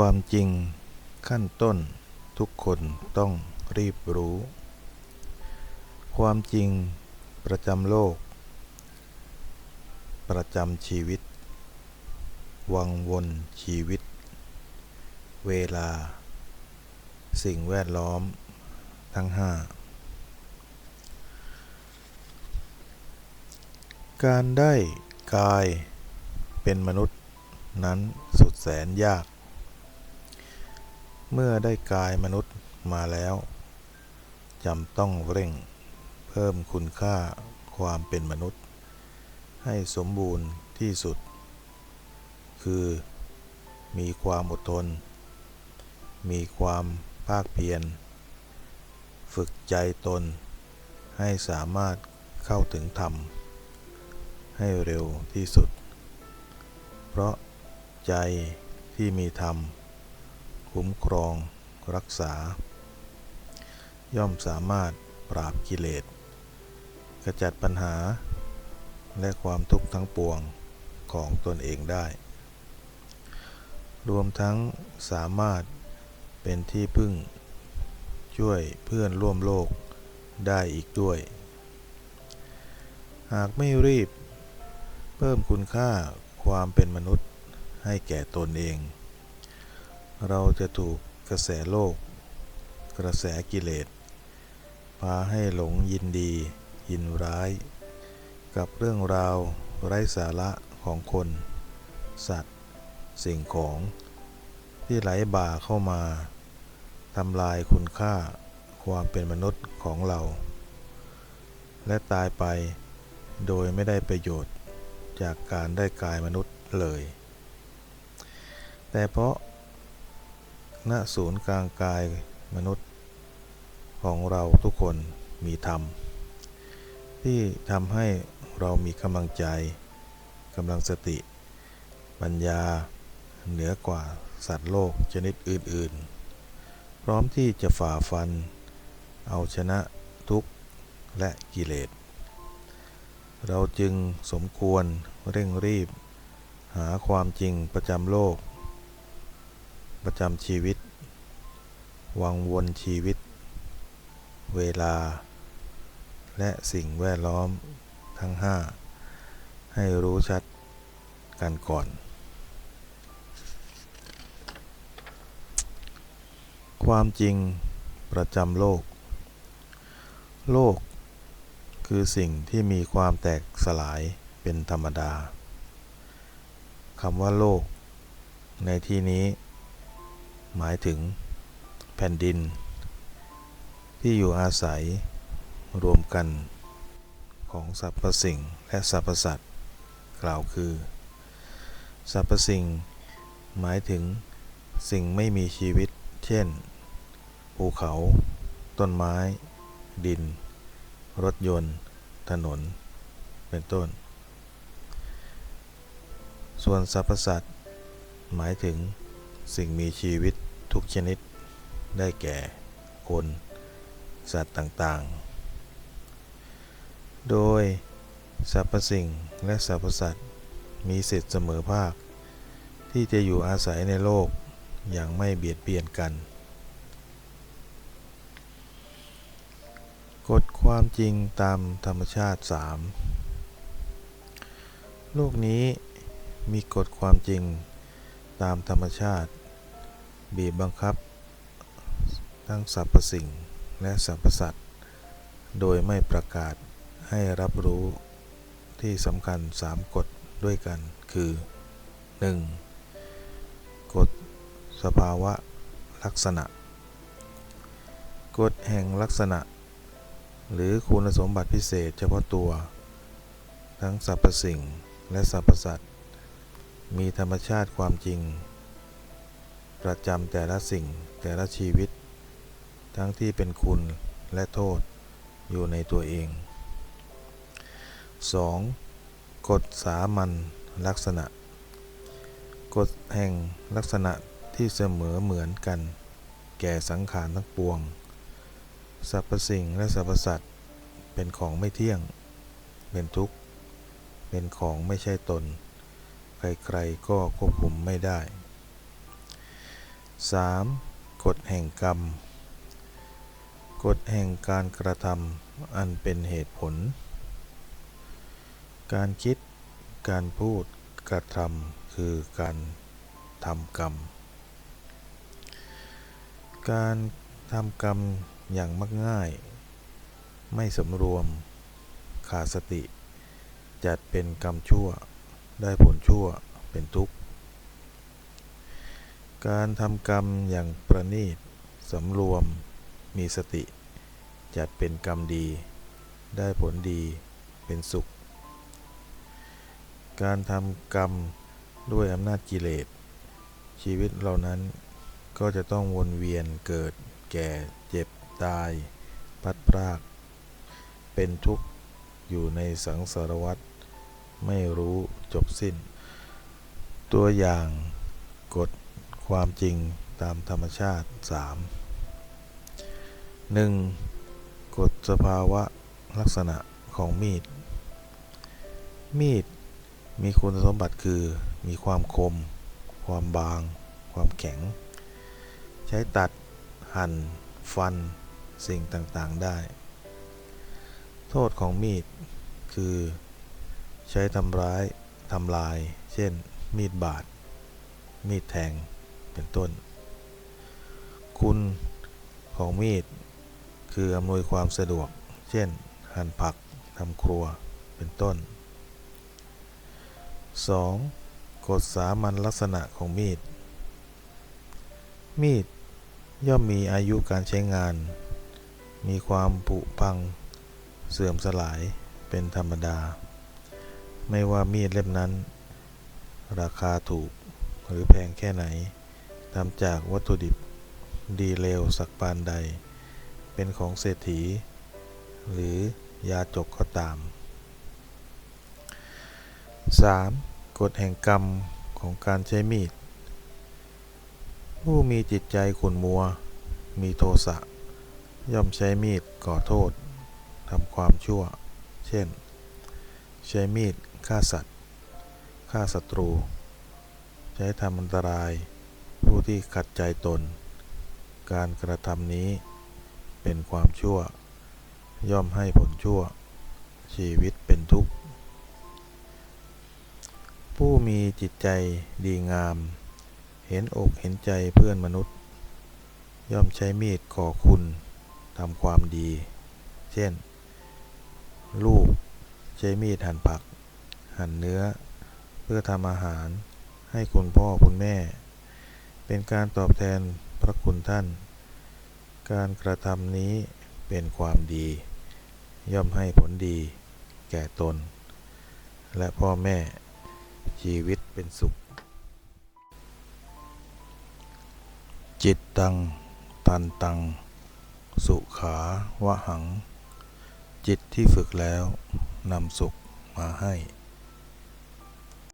ความจริงขั้นต้นทุกคนต้องรีบรู้ ความจริงประจำโลก ประจำชีวิต วังวนชีวิต เวลา สิ่งแวดล้อมทั้งห้าการได้กายเป็นมนุษย์นั้นสุดแสนยาก เมื่อได้กายมนุษย์มาแล้วจำต้องเร่ง เพิ่มคุณค่าความเป็นมนุษย์ ให้สมบูรณ์ที่สุด คือ มีความอดทน มีความภาคเพียร ฝึกใจตน ให้สามารถเข้าถึงธรรม ให้เร็วที่สุด เพราะใจที่มีธรรม คุ้มครองรักษา ย่อมสามารถปราบกิเลสขจัดปัญหา และความทุกข์ทั้งปวงของตนเองได้ รวมทั้งสามารถเป็นที่พึ่ง ช่วยเพื่อนร่วมโลกได้อีกด้วย หากไม่รีบ เพิ่มคุณค่าความเป็นมนุษย์ให้แก่ตนเอง เราจะถูกกระแสโลก กระแสกิเลส พาให้หลงยินดี ยินร้าย กับเรื่องราวไร้สาระของคน สัตว์ สิ่งของที่ไหลบ่าเข้ามาทำลายคุณค่าความเป็นมนุษย์ของเรา และตายไปโดยไม่ได้ประโยชน์จากการได้กายมนุษย์เลย แต่เพราะ ณศูนย์กลางกายมนุษย์ของเราทุกคนมีธรรม ที่ทำให้เรามีกำลังใจกำลังสติ ปัญญาเหนือกว่าสัตว์โลกชนิดอื่น ๆ พร้อมที่จะฝ่าฟัน เอาชนะทุกข์และกิเลส เราจึงสมควรเร่งรีบ หาความจริงประจำโลก ประจำชีวิต วังวนชีวิต เวลา และสิ่งแวดล้อมทั้งห้าให้รู้ชัดกันก่อน ความจริงประจำโลก โลกคือสิ่งที่มีความแตกสลายเป็นธรรมดาคำว่าโลก ในที่นี้ หมายถึง แผ่นดิน ที่อยู่อาศัยรวมกันของสรรพสิ่งและสรรพสัตว์กล่าวคือ สรรพสิ่ง หมายถึงสิ่งไม่มีชีวิต เช่น ภูเขา ต้นไม้ ดิน รถยนต์ ถนน เป็นต้น ส่วนสรรพสัตว์หมายถึงสิ่งมีชีวิตทุกชนิด ได้แก่คน สัตว์ต่างๆ โดยสรรพสิ่งและสรรพสัตว์มีสิทธิเสมอภาค ที่จะอยู่อาศัยในโลกอย่างไม่เบียดเบียนกัน กฎความจริงตามธรรมชาติ 3 โลกนี้มีกฎความจริงตามธรรมชาติ บีบบังคับ ทั้งสรรพสิ่งและสรรพสัตว์ โดยไม่ประกาศให้รับรู้ที่สำคัญ 3กฎด้วยกัน คือ 1. กฎสภาวะลักษณะ กฎแห่งลักษณะ หรือคุณสมบัติพิเศษเฉพาะตัว ทั้งสรรพสิ่งและสรรพสัตว์ มีธรรมชาติความจริง ประจำแต่ละสิ่งแต่ละชีวิต ทั้งที่เป็นคุณและโทษอยู่ในตัวเอง 2. กฎสามัญลักษณะ กฎแห่งลักษณะที่เสมอเหมือนกัน แก่สังขารทั้งปวง สรรพสิ่งและสรรพสัตว์เป็นของไม่เที่ยง เป็นทุกข์ เป็นของไม่ใช่ตน ใครๆก็ควบคุมไม่ได้ 3. กฎแห่งกรรม กฎแห่งการกระทำอันเป็นเหตุผล การคิด การพูด กระทำคือการทำกรรม การทำกรรมอย่างมักง่าย ไม่สำรวม ขาดสติ จัดเป็นกรรมชั่ว ได้ผลชั่วเป็นทุกข์ การทำกรรมอย่างประณีตสำรวม มีสติ จัดเป็นกรรมดี ได้ผลดีเป็นสุข การทำกรรมด้วยอำนาจกิเลส ชีวิตเหล่านั้นก็จะต้องวนเวียนเกิด แก่เจ็บตาย พัดพราก เป็นทุกข์อยู่ในสังสารวัฏไม่รู้จบสิ้น ตัวอย่างกฎความจริงตามธรรมชาติ 3 1. กฎสภาวะลักษณะของมีด มีดมีคุณสมบัติคือมีความคม ความบาง ความแข็ง ใช้ตัด หั่น ฟัน สิ่งต่างๆได้ โทษของมีด คือ ใช้ทำร้ายทำลาย เช่น มีดบาด มีดแทง เป็นต้น คุณของมีด คืออำนวยความสะดวก เช่น หั่นผักทำครัว เป็นต้น 2. กฎสามัญลักษณะของมีด มีดย่อมมีอายุการใช้งาน มีความผุพัง เสื่อมสลาย เป็นธรรมดา ไม่ว่ามีดเล่มนั้น ราคาถูกหรือแพงแค่ไหนทำจากวัตถุดิบดีเลวสักปานใด เป็นของเศรษฐี หรือยาจกก็ตาม 3. กฎแห่งกรรมของการใช้มีด ผู้มีจิตใจขุ่นมัว มีโทสะ ย่อมใช้มีดก่อโทษทำความชั่ว เช่น ใช้มีดฆ่าสัตว์ ฆ่าศัตรู ใช้ทำอันตราย ผู้ที่ขัดใจตน การกระทำนี้ เป็นความชั่ว ย่อมให้ผลชั่ว ชีวิตเป็นทุกข์ ผู้มีจิตใจดีงาม เห็นอกเห็นใจเพื่อนมนุษย์ ย่อมใช้มีดก่อคุณทำความดี เช่น ลูกใช้มีดหั่นผัก หั่นเนื้อ เพื่อทำอาหารให้คุณพ่อคุณแม่ เป็นการตอบแทนพระคุณท่าน การกระทำนี้เป็นความดี ย่อมให้ผลดี แก่ตน และพ่อแม่ชีวิตเป็นสุข จิตตัง ตันตัง สุขาวะหัง จิตที่ฝึกแล้วนำสุขมาให้